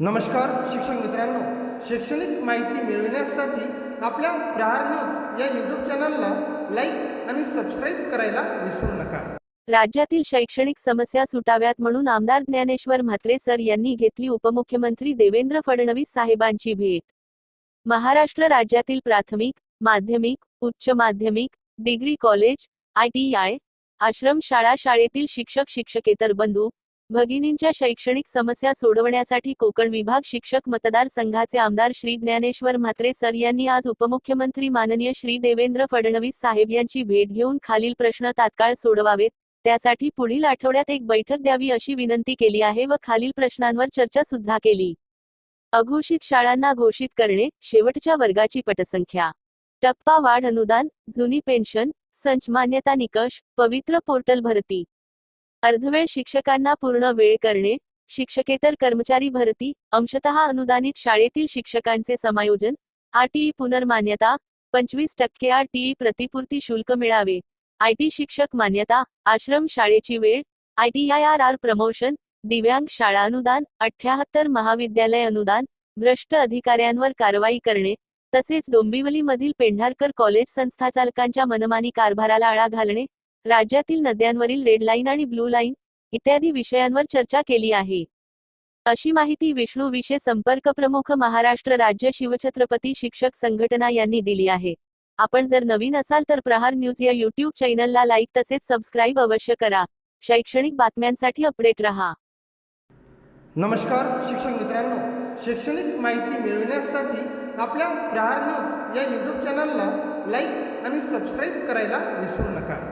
नमस्कार शिक्षक मित्रांनो. शैक्षणिक माहिती मिळविण्यासाठी आपल्या प्रहार न्यूज या यूट्यूब चॅनलला लाईक आणि सबस्क्राईब करायला विसरू नका. राज्यातील शैक्षणिक समस्या सुटाव्यात म्हणून आमदार ज्ञानेश्वर म्हात्रे सर यांनी घेतली उपमुख्यमंत्री देवेंद्र फडणवीस साहेबांची भेट. महाराष्ट्र राज्यातील प्राथमिक माध्यमिक उच्च माध्यमिक degree college I T I आश्रम शाळा शाळेतील शिक्षक शिक्षकेतर बंधू भगिनींच्या शैक्षणिक समस्या सोडवण्यासाठी कोकण विभाग शिक्षक मतदार संघाचे आमदार श्री ज्ञानेश्वर म्हात्रे सर यांनी आज उपमुख्यमंत्री माननीय श्री देवेंद्र फडणवीस साहेब यांची भेट घेऊन खालील प्रश्न तात्काळ सोडवावेत. त्यासाठी पुढील आठवड्यात एक बैठक द्यावी अशी विनंती केली आहे व खालील प्रश्नांवर चर्चा सुद्धा केली. अघोषित शाळांना घोषित करणे शेवटच्या वर्गाची पटसंख्या. टप्पा वाढ अनुदान जुनी पेन्शन संच मान्यता निकष पवित्र पोर्टल भरती. अर्धवेळ शिक्षकांना पूर्ण वेळ करणे शिक्षकेतर कर्मचारी भरती अंशतः अनुदानित शाळेतील शिक्षकांचे समायोजन आरटीई पुनर्मान्यता पंचवीस टक्के आरटीई प्रतिपूर्ती शुल्क मिळावे आयटी शिक्षक मान्यता आश्रम शाळेची वेळ आयटीआयआरआर प्रमोशन दिव्यांग शाळा अनुदान अठ्याहत्तर महाविद्यालय अनुदान भ्रष्ट अधिकाऱ्यांवर कारवाई करणे तसेच डोंबिवलीमधील पेंढारकर कॉलेज संस्थाचालकांच्या मनमानी कारभाराला आळा घालणे राज्यातील नद्यांवरील रेड लाईन आणि ब्लू लाईन इत्यादी विषयांवर चर्चा केली आहे. अशी माहिती विष्णू विषय संपर्क प्रमुख महाराष्ट्र राज्य शिवछत्रपती शिक्षक संघटना यांनी दिली आहे. आपण जर नवीन असाल तर प्रहार न्यूज या युट्यूब चॅनलला लाईक तसेच सबस्क्राईब अवश्य करा. शैक्षणिक बातम्यांसाठी अपडेट रहा. नमस्कार शिक्षक मित्रांनो. शैक्षणिक माहिती मिळविण्यासाठी आपल्या प्रहार न्यूज या यूट्यूब चॅनलला लाईक आणि सबस्क्राईब करायला विसरू नका.